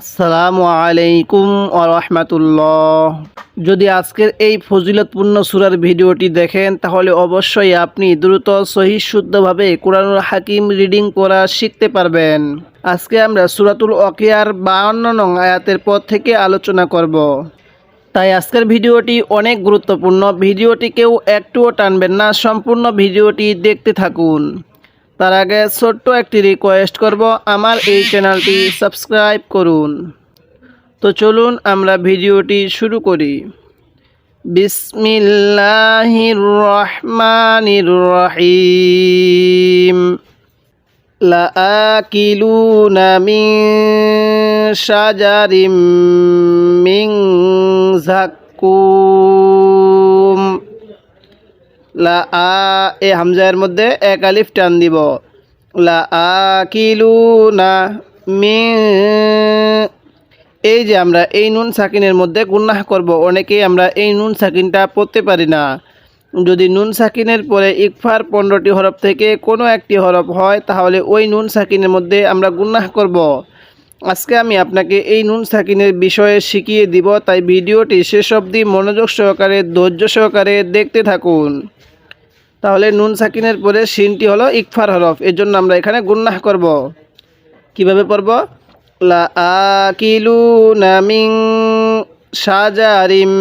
আসসালামু আলাইকুম রহমতুল্লাহ। যদি আজকের এই ফজিলতপূর্ণ সুরার ভিডিওটি দেখেন, তাহলে অবশ্যই আপনি দ্রুত সহি শুদ্ধভাবে কোরআনুল হাকিম রিডিং করা শিখতে পারবেন। আজকে আমরা সুরাতুল অকিয়ার বাউন্ন নং আয়াতের পর থেকে আলোচনা করব। তাই আজকের ভিডিওটি অনেক গুরুত্বপূর্ণ। ভিডিওটি কেউ একটুও টানবেন না। সম্পূর্ণ ভিডিওটি দেখতে থাকুন। তার আগে ছোট্ট একটি রিকোয়েস্ট করব, আমার এই চ্যানেলটি সাবস্ক্রাইব করুন। তো চলুন আমরা ভিডিওটি শুরু করি। বিসমিল্লাহির রহমানির রহিম মিন শাজারিম মিন জাক্কুম লা আ এ হামজায়ের মধ্যে এক আলিফ টান দিব। লা আ কিলু না মি এই যে আমরা এই নুন সাকিনের মধ্যে গুন্নাহ করব। অনেকেই আমরা এই নুন সাকিনটা পড়তে পারি না। যদি নুন সাকিনের পরে ইকফার পনেরোটি হরফ থেকে কোনো একটি হরফ হয়, তাহলে ওই নুন সাকিনের মধ্যে আমরা গুন্নাহ করব। আজকে আমি আপনাকে এই নুন সাকিনের বিষয়ে শিখিয়ে দিব, তাই ভিডিওটি শেষ অবধি মনোযোগ সহকারে, ধৈর্য সহকারে দেখতে থাকুন। তাহলে নুন সাকিনের পরে সিনটি হলো ইকফার হরফ। এর জন্য আমরা এখানে গুন্নাহ করব। কীভাবে পড়ব? লা আকিলু নামিং সাজারিম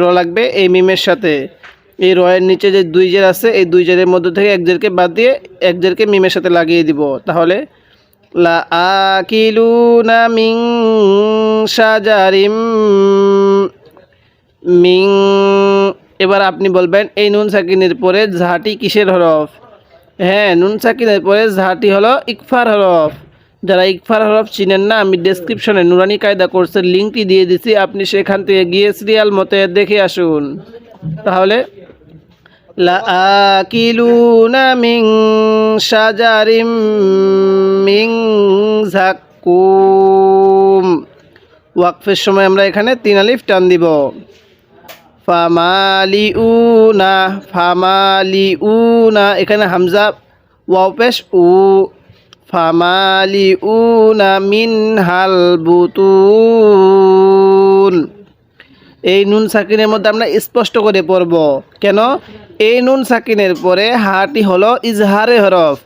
র লাগবে এই মিমের সাথে। এই রয়ের নিচে যে দুই জের আছে, এই দুই জেরের মধ্যে থেকে এক জেরকে বাদ দিয়ে এক জেরকে মিমের সাথে লাগিয়ে দিব। তাহলে লা আকিলু নামিং সাজারিম মিং এবার আপনি বলবেন, এই নুন সাকিনের পরে ঝাঁটি কিসের হরফ? হ্যাঁ নুন সাকিনের পরে ঝাঁটি হলো ইকফার হরফ। যারা ইকফার হরফ চিনেন না, আমি ডেসক্রিপশনে নুরানি কায়দা কোর্সের লিঙ্কটি দিয়ে দিছি, আপনি সেখান থেকে গিয়ে সিরিয়াল মতে দেখে আসুন। তাহলে মিং শাজারিম মিং ওয়াকফের সময় আমরা এখানে তিন আলিফ টান দিব। ফামালিউনা ফামালিউনা, এখানে হামজা, ওয়াও পেশ, উ ফামালি ফামালিউনা মিন হাল বুতুন। এই নুন সাকিনের মধ্যে আমরা স্পষ্ট করে পড়ব। কেন? এই নুন সাকিনের পরে হাটি হলো ইজহারে হরফ,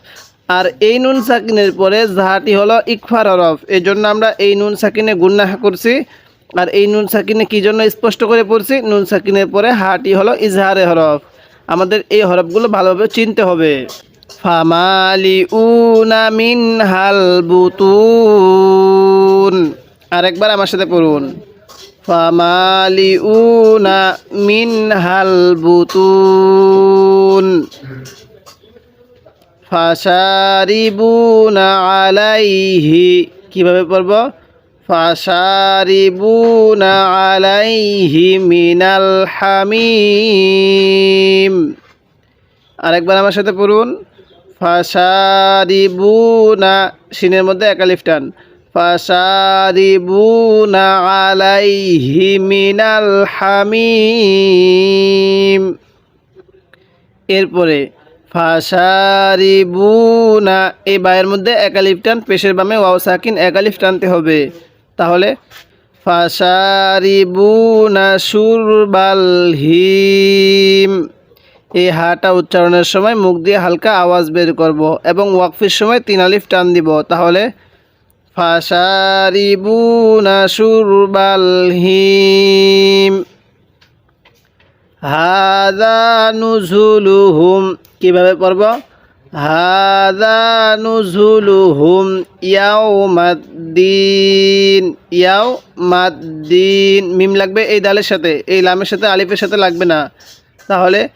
আর এই নুন সাকিনের পরে জাহাটি হলো ইকফার হরফ। এই জন্য আমরা এই নুন সাকিনে গুন্নাহ করছি। আর এই নুন সাকিনে কি জন্য স্পষ্ট করে পড়ছি? নুন সাকিনের পরে হাটি হলো ইজহারে হরফ। আমাদের এই হরফগুলো ভালোভাবে চিনতে হবে। ফামালি উনা মিন হাল বুতুন। আরেকবার আমার সাথে পড়ুন। ফামালি উনা মিন হাল বুতুন। ফাশারিবুনা আলাইহি। কীভাবে পড়ব? ফাশারিবুনা আলাইহি মিনাল হামিম আরেকবার আমার সাথে পড়ুন। ফাশারিবুনা সিনের মধ্যে একা একালিফ টান। ফাশারিবুনা আলাইহি মিনাল হামিম এরপরে ফাশারিবুনা এই বায়ের মধ্যে একালিফ টান, পেশের বামে ওয়াও সাকিন একালিফ টানতে হবে। তাহলে ফাশারিবুনা সুরবাল হিম। এই হাটা উচ্চারণের সময় মুখ দিয়ে হালকা আওয়াজ বের করব এবং ওয়াকফির সময় তিন আলিফ টান দিব। তাহলে ফাশারিবুনা সুরবাল হিম। হাদা নুজুলুহুম। কীভাবে পড়ব হাদা নুজুলুহুম ইয়াউমাদ্দিন ইয়াউমাদ্দিন। মিম লাগবে এই দালের সাথে, এই লামের সাথে, আলিফের সাথে লাগবে না। তাহলে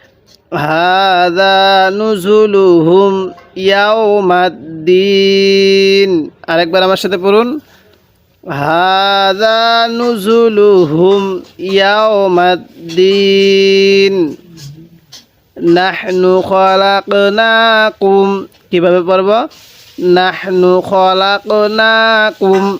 হাদা নুজুলুহুম ইয়াউমাদ্দিন। আরেকবার আমার সাথে পড়ুন। হাদা নুজুলুহুম ইয়াউমাদ্দিন। নাহনু খলাকনাকুম। কীভাবে পড়ব? নাহনু খলাকনাকুম।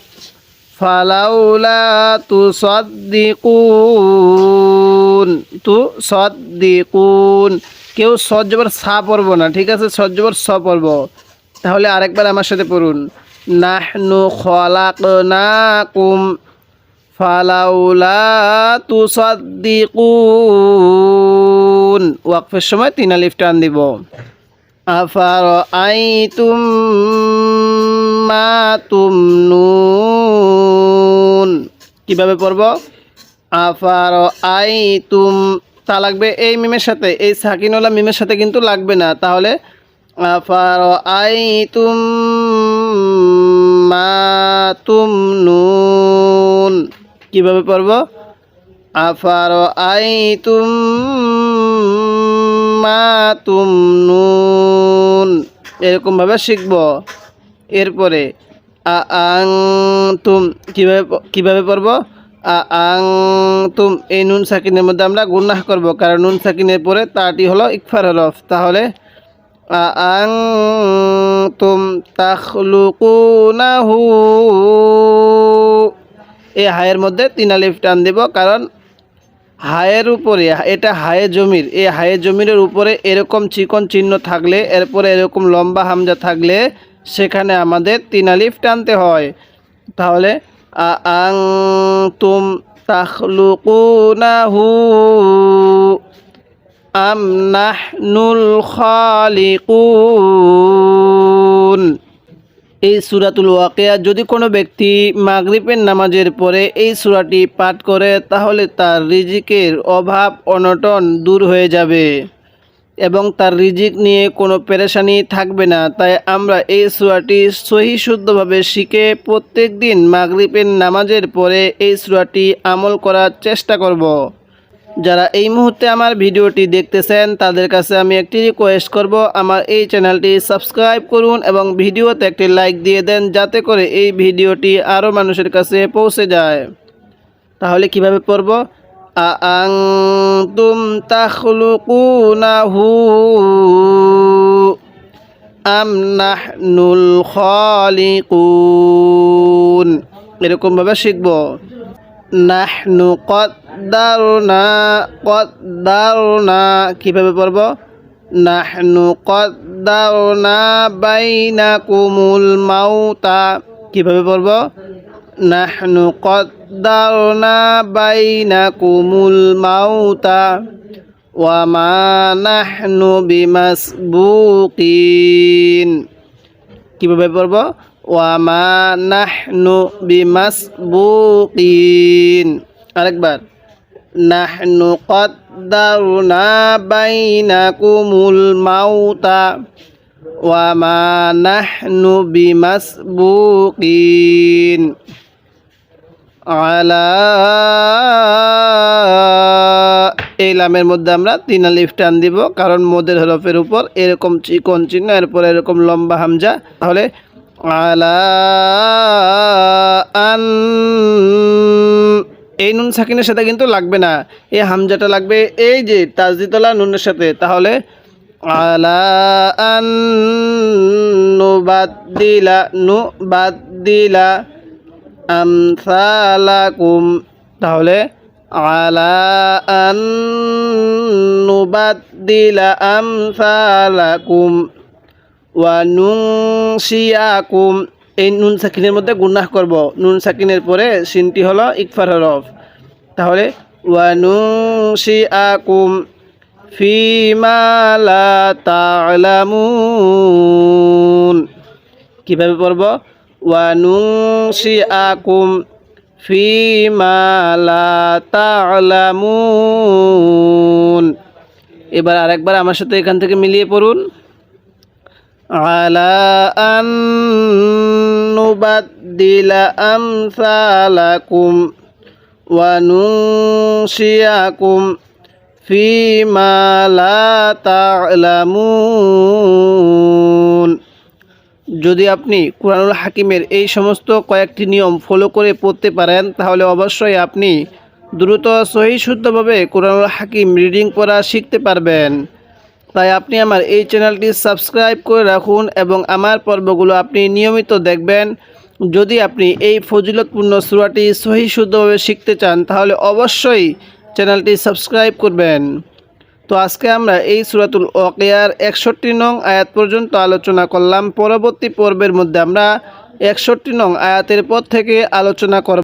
ফালাউলা তুসাদ্দিকুন। তুসাদ্দিকুন। কেউ সজ্জবর সা পড়ব না, ঠিক আছে? সজ্জবর স পড়ব। তাহলে আরেকবার আমার সাথে পড়ুন। নাহনু খলাকনাকুম। ফালাউলা তুসাদ্দিকুন ওয়াকফের সময় তিন আলিফ টান দিব। আফার আইতুম মা তুমনুন। কীভাবে পড়ব? আফার আইতুম তা লাগবে এই মিমের সাথে, এই সাকিনওয়ালা মিমের সাথে কিন্তু লাগবে না। তাহলে আফার আইতুম মা তুমনুন। কীভাবে পড়ব? আফার আইতুম মা তুমনুন এরকমভাবে শিখব। এরপরে, আ আং তুম। কীভাবে কীভাবে পড়ব? আ আং তুম। এই নুন সাকিনের মধ্যে আমরা গুন্নাহ করব। কারণ নুন সাকিনের পরে তাটি হলো ইকফার হরফ তাহলে, আ আং তুম তাখলুকুনাহু। এই হায়ের মধ্যে তিন আলিফ টান দেব। কারণ হায়ের উপরে, এটা হায়ে জমির এই হায়ে জমিরের উপরে এরকম চিকন চিহ্ন থাকলে, এরপরে এরকম লম্বা হামজা থাকলে সেখানে আমাদের তিন আলিফ টানতে হয়। তাহলে, আং তুম তাখলুকুনাহু আম নাহনুল খালিকুন। এই সুরাতুল ওয়াকিয়া যদি কোনো ব্যক্তি মাগরিবের নামাজের পরে এই সূরাটি পাঠ করে, তাহলে তার রিজিকের অভাব অনটন দূর হয়ে যাবে এবং তার রিজিক নিয়ে কোনো পেরেশানি থাকবে না। তাই আমরা এই সূরাটি সহি শুদ্ধভাবে শিখে প্রত্যেক দিন মাগরিবের নামাজের পরে এই সূরাটি আমল করার চেষ্টা করব। যারা এই মুহূর্তে আমার ভিডিওটি দেখতেছেন, তাদের কাছে আমি একটি রিকোয়েস্ট করব, আমার এই চ্যানেলটি সাবস্ক্রাইব করুন এবং ভিডিওতে একটি লাইক দিয়ে দেন, যাতে করে এই ভিডিওটি আরও মানুষের কাছে পৌঁছে যায়। তাহলে কীভাবে পড়ব? আ আং তুম তাখলুকুনাহু আম নাহনুল খালিকুন। এরকমভাবে শিখব। নাহনু কদ্দারনা কদ্দারনা কীভাবে পড়ব? নাহনু কদ্দারনা বাইনাকুমুল মাউতা, কীভাবে পড়ব? নাহনু কদ্দারনা বাইনাকুমুল মাউতা, ওয়ামা নাহনু বিমাসবুকিন, কীভাবে পড়ব? ওয়ামা নাহনু বিমাসবুকিন। আরেকবার। নাহনু কদ্দারনা বাইনাকুমুল মাউতা ওয়ামা নাহনু বিমাসবুকিন। আলা এই লামের মধ্যে আমরা তিন আলিফ টান দিব, কারণ মোদের হরফের উপর এরকম চিকন চিহ্ন, এরপর এরকম লম্বা হামজা। তাহলে আলা আন এই নুন সাকিনের সাথে কিন্তু লাগবে না। এই হামজাটা লাগবে এই যে তাজদিতলা নুনের সাথে। তাহলে আলা আমসালাকুম। তাহলে আলা নুবাদ্দিলা আমসালাকুম। ওয়া এই নুন সাকিনের মধ্যে গুন্নাহ করব। নুন সাকিনের পরে সিনটি হলো ইকফার হরফ তাহলে, ওয়া নুনশিয়াকুম ফিমা লা তা'লামুন। কীভাবে পড়ব? ওয়া নুনশিয়াকুম ফিমা লা তা'লামুন। এবার আরেকবার আমার সাথে এখান থেকে মিলিয়ে পড়ুন। على أن نبدل أمثالكم وننشئكم فيما لا تعلمون যদি আপনি কোরআনুল হাকিমের এই সমস্ত কয়েকটি নিয়ম ফলো করে পড়তে পারেন তাহলে অবশ্যই আপনি দ্রুত সহি শুদ্ধভাবে কোরআনুল হাকিম রিডিং পড়া শিখতে পারবেন তাই আপনি আমার এই চ্যানেলটি সাবস্ক্রাইব করে রাখুন এবং আমার পর্বগুলো আপনি নিয়মিত দেখবেন। যদি আপনি এই ফজিলতপূর্ণ সুরাটি সহি শুদ্ধভাবে শিখতে চান, তাহলে অবশ্যই চ্যানেলটি সাবস্ক্রাইব করবেন। তো আজকে আমরা এই সুরাতুল ওয়াকিয়ার একষট্টি নং আয়াত পর্যন্ত আলোচনা করলাম। পরবর্তী পর্বের মধ্যে আমরা একষট্টি নং আয়াতের পর থেকে আলোচনা করব।